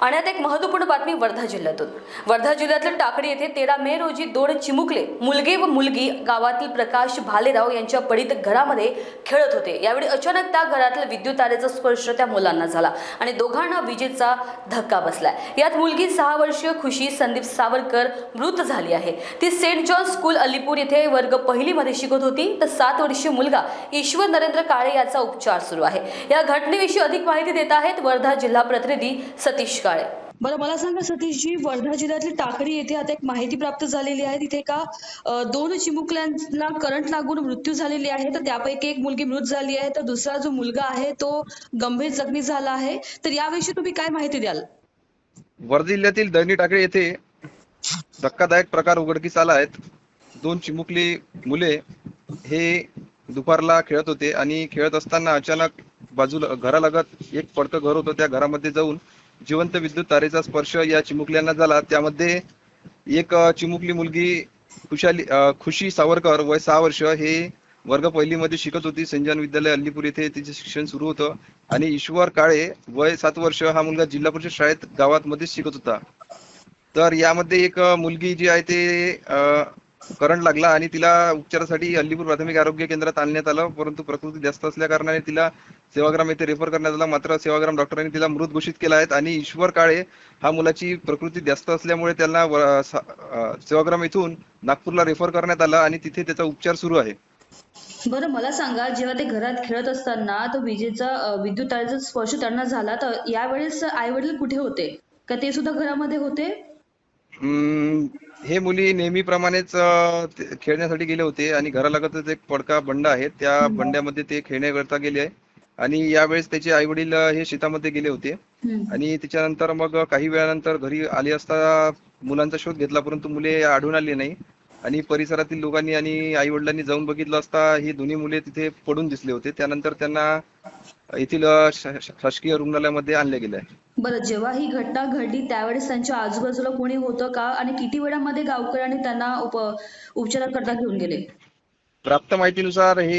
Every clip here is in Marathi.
आणि आता एक महत्त्वपूर्ण बातमी वर्धा जिल्ह्यातून. वर्धा जिल्ह्यातलं टाकडी येथे तेरा मे रोजी दोन चिमुकले मुलगे व मुलगी गावातील प्रकाश भालेराव यांच्या पडीत घरामध्ये खेळत होते. यावेळी अचानक त्या घरातील विद्युत तारेचा स्पर्श त्या मुलांना झाला आणि दोघांना विजेचा धक्का बसला यात मुलगी सहा वर्षीय खुशी संदीप सावरकर मृत झाली आहे. ती सेंट जॉन स्कूल अलीपूर येथे वर्ग पहिलीमध्ये शिकत होती. तर सात वर्षीय मुलगा ईश्वर नरेंद्र काळे याचा उपचार सुरू आहे. या घटनेविषयी अधिक माहिती देत आहेत वर्धा जिल्हा प्रतिनिधी सतीश काळे बरं मला सांगा सतीशजी वर्धा जिल्ह्यातली टाकडी येथे आता एक माहिती प्राप्त झालेली आहे. तिथे का दोन चिमुकल्यांना करंट लागून मृत्यू झालेली आहे. तर त्यापैकी एक मुलगी मृत झाली आहे. तर दुसरा जो मुलगा आहे तो गंभीर जखमी झाला आहे. तर याविषयी तुम्ही काय माहिती द्याल? वर्धा जिल्ह्यातील दैनी टाकळी येथे धक्कादायक प्रकार उघडकीस आला आहेत. दोन चिमुकली मुले हे दुपारला खेळत होते आणि खेळत असताना अचानक बाजूला घरालगत एक पडकं घर होतं. त्या घरामध्ये जाऊन जिवंत विद्युत तारेचा स्पर्श या चिमुकल्यांना झाला. त्यामध्ये एक चिमुकली मुलगी खुशाली खुशी सावरकर वय सहा वर्ष हे वर्ग पहिलीमध्ये शिकत होती. संजन विद्यालय अल्लीपूर येथे तिचे शिक्षण सुरू होतं. आणि ईश्वर काळे वय सात वर्ष हा मुलगा जिल्हा परिषद शाळेत गावात मध्ये शिकत होता. तर यामध्ये एक मुलगी जी आहे ते करंट लागला आणि तिला उपचारासाठी अल्लीपूर प्राथमिक आरोग्य केंद्रात आणण्यात आलं. परंतु प्रकृती जास्त असल्या कारणाने तिला सेवाग्राम येथे रेफर करण्यात आला. मात्र सेवाग्राम डॉक्टरांनी तिला मृत घोषित केला आहे आणि ईश्वर काळे हा मुलाची प्रकृती जास्त असल्यामुळे त्यांना सेवाग्राम येथून नागपूरला रेफर करण्यात आला आणि तिथे त्याचा उपचार सुरू आहे. बरं मला सांगा जेव्हा ते घरात खेळत असताना तो विजेचा विद्युत तारेचा स्पर्श त्यांना झाला तर यावेळेस आई वडील कुठे होते? का ते सुद्धा घरामध्ये होते? हे मुली नेहमीप्रमाणेच खेळण्यासाठी गेले होते आणि घरालगतच एक पडका बंडा आहे. त्या बंड्यामध्ये ते खेळण्याकरता गेले आहे. आणि यावेळेस त्याचे आई वडील हे शेतामध्ये गेले होते. आणि त्याच्यानंतर मग काही वेळानंतर घरी आले असता मुलांचा शोध घेतला परंतु मुले आढळून आली नाही. आणि परिसरातील लोकांनी आणि आई वडिलांनी जाऊन बघितलं असता ही दोन्ही मुले तिथे पडून दिसले होते. त्यानंतर त्यांना येथील शासकीय रुग्णालयामध्ये आणले गेले बरं जेव्हा ही घटना घडली त्यावेळेस त्यांच्या आजूबाजूला कोणी होतं का? आणि किती वेळामध्ये गावकऱ्यांनी त्यांना उप उपचाराकरता घेऊन गेले? प्राप्त माहितीनुसार हे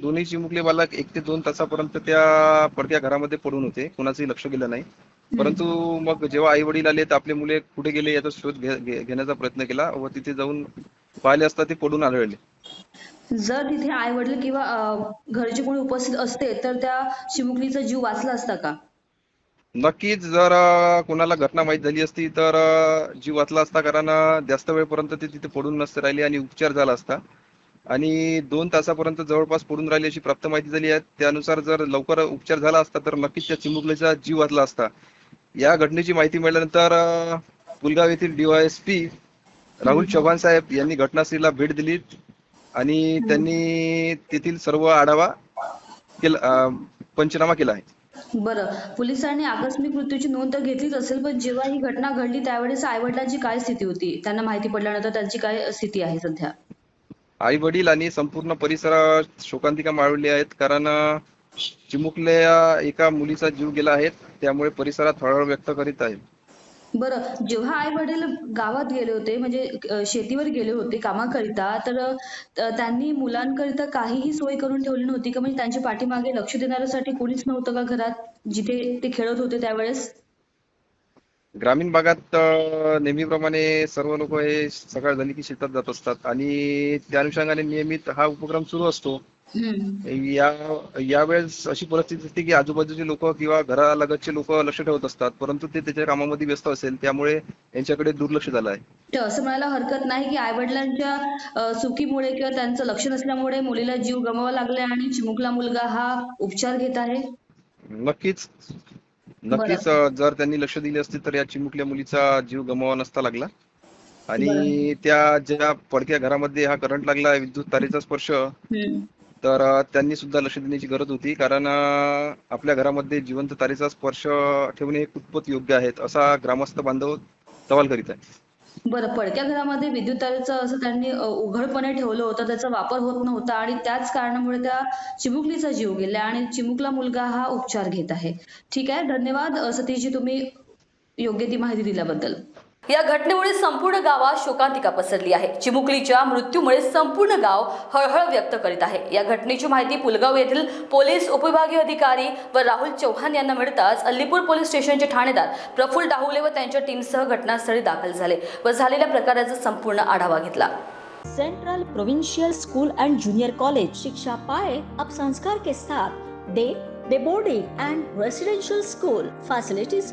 दोन्ही चिमुकले बालक एक ते दोन तासापर्यंत त्या पडक्या घरामध्ये पडून होते. कोणाचंही लक्ष गेलं नाही. परंतु मग जेव्हा आई वडील आले तर आपले मुले कुठे गेले याचा शोध घेण्याचा प्रयत्न केला व तिथे जाऊन पाहिले असता ते पडून आढळले. जर तिथे आई वडील किंवा घरचे कोणी उपस्थित असते तर त्या चिमुकलीचा जीव वाचला असता का? नक्कीच जर कोणाला घटना माहीत झाली असती तर जीव वाचला असता कारण जास्त वेळपर्यंत ते तिथे पडून नसते राहिले आणि उपचार झाला असता. आणि दोन तासापर्यंत जवळपास पडून राहिली अशी प्राप्त माहिती झाली आहे. त्यानुसार जर लवकर उपचार झाला असता तर नक्कीच त्या चिमुकलीचा जीव वाचला असता. या घटनेची माहिती मिळाल्यानंतर पुलगाव येथील डीवायएसपी राहुल चव्हाण साहेब यांनी घटनास्थळीला भेट दिली आणि त्यांनी तेथील सर्व आढावा केला पंचनामा केला आहे. बरं. पोलिसांनी आकस्मिक मृत्यूची नोंद तर घेतलीच असेल पण जेव्हा ही घटना घडली त्यावेळेस आई वडिलांची काय स्थिती होती? त्यांना माहिती पडल्यानंतर त्यांची काय स्थिती आहे सध्या? आई वडील आणि संपूर्ण परिसरात शोकांतिका माळवली आहेत. कारण चिमुकल्या एका मुलीचा जीव गेला आहे. त्यामुळे परिसरात हळहळ व्यक्त करीत आहे. बरं जेव्हा आई वडील गावात गेले होते म्हणजे शेतीवर गेले होते कामाकरिता तर त्यांनी मुलांकरिता काहीही सोय करून ठेवली नव्हती का? म्हणजे त्यांच्या पाठीमागे लक्ष देणाऱ्यासाठी कोणीच नव्हतं का घरात जिथे ते खेळत होते त्यावेळेस? ग्रामीण भागात नेहमीप्रमाणे सर्व लोक हे सकाळ झाली की शेतात जात असतात. आणि त्या अनुषंगाने नियमित हा उपक्रम सुरू असतो. या यावेळेस अशी परिस्थिती असते की आजूबाजूचे लोक किंवा घरालगतचे लोक लक्ष ठेवत असतात. परंतु ते त्याच्या कामामध्ये व्यस्त असेल त्यामुळे यांच्याकडे दुर्लक्ष झालं आहे. असं म्हणायला हरकत नाही की आई वडिलांच्या चुकीमुळे किंवा त्यांचं लक्ष नसल्यामुळे मुलीला जीव गमवावा लागलाय आणि चिमुकला मुलगा हा उपचार घेत आहे? नक्कीच. नक्कीच जर त्यांनी लक्ष दिले असते तर या चिमुकल्या मुलीचा जीव गमवावा नसता लागला. आणि त्या ज्या पडक्या घरामध्ये हा करंट लागला विद्युत तारेचा स्पर्श. तर त्यांनी सुद्धा लक्ष देण्याची गरज होती. कारण आपल्या घरामध्ये जिवंत तारेचा स्पर्श ठेवणे हे कितपत योग्य आहेत असा ग्रामस्थ बांधव सवाल करीत आहे बरं पडक्या घरामध्ये विद्युत तारेचं असं त्यांनी उघडपणे ठेवलं होतं त्याचा वापर होत नव्हता आणि त्याच कारणामुळे त्या चिमुकलीचा जीव गेला आणि चिमुकला मुलगा हा उपचार घेत आहे. ठीक आहे? धन्यवाद सतीशजी तुम्ही योग्य ती माहिती दिल्याबद्दल. या घटनेमुळे संपूर्ण गावात शोकांतिका पसरली आहे. चिमुकलीच्या मृत्यूमुळे संपूर्ण गाव हळहळ व्यक्त करीत आहे. या घटनेची माहिती पुलगाव येथील पोलीस उपविभागीय अधिकारी व राहुल चव्हाण यांना मिळताच अल्लीपूर पोलीस स्टेशनचे ठाणेदार प्रफुल्ल डाहुले व त्यांच्या टीमसह घटनास्थळी दाखल झाले व झालेल्या प्रकाराचा संपूर्ण आढावा घेतला. Central provincial school and junior college शिक्षा पाए अब संस्कार के साथ day day boarding and residential school facilities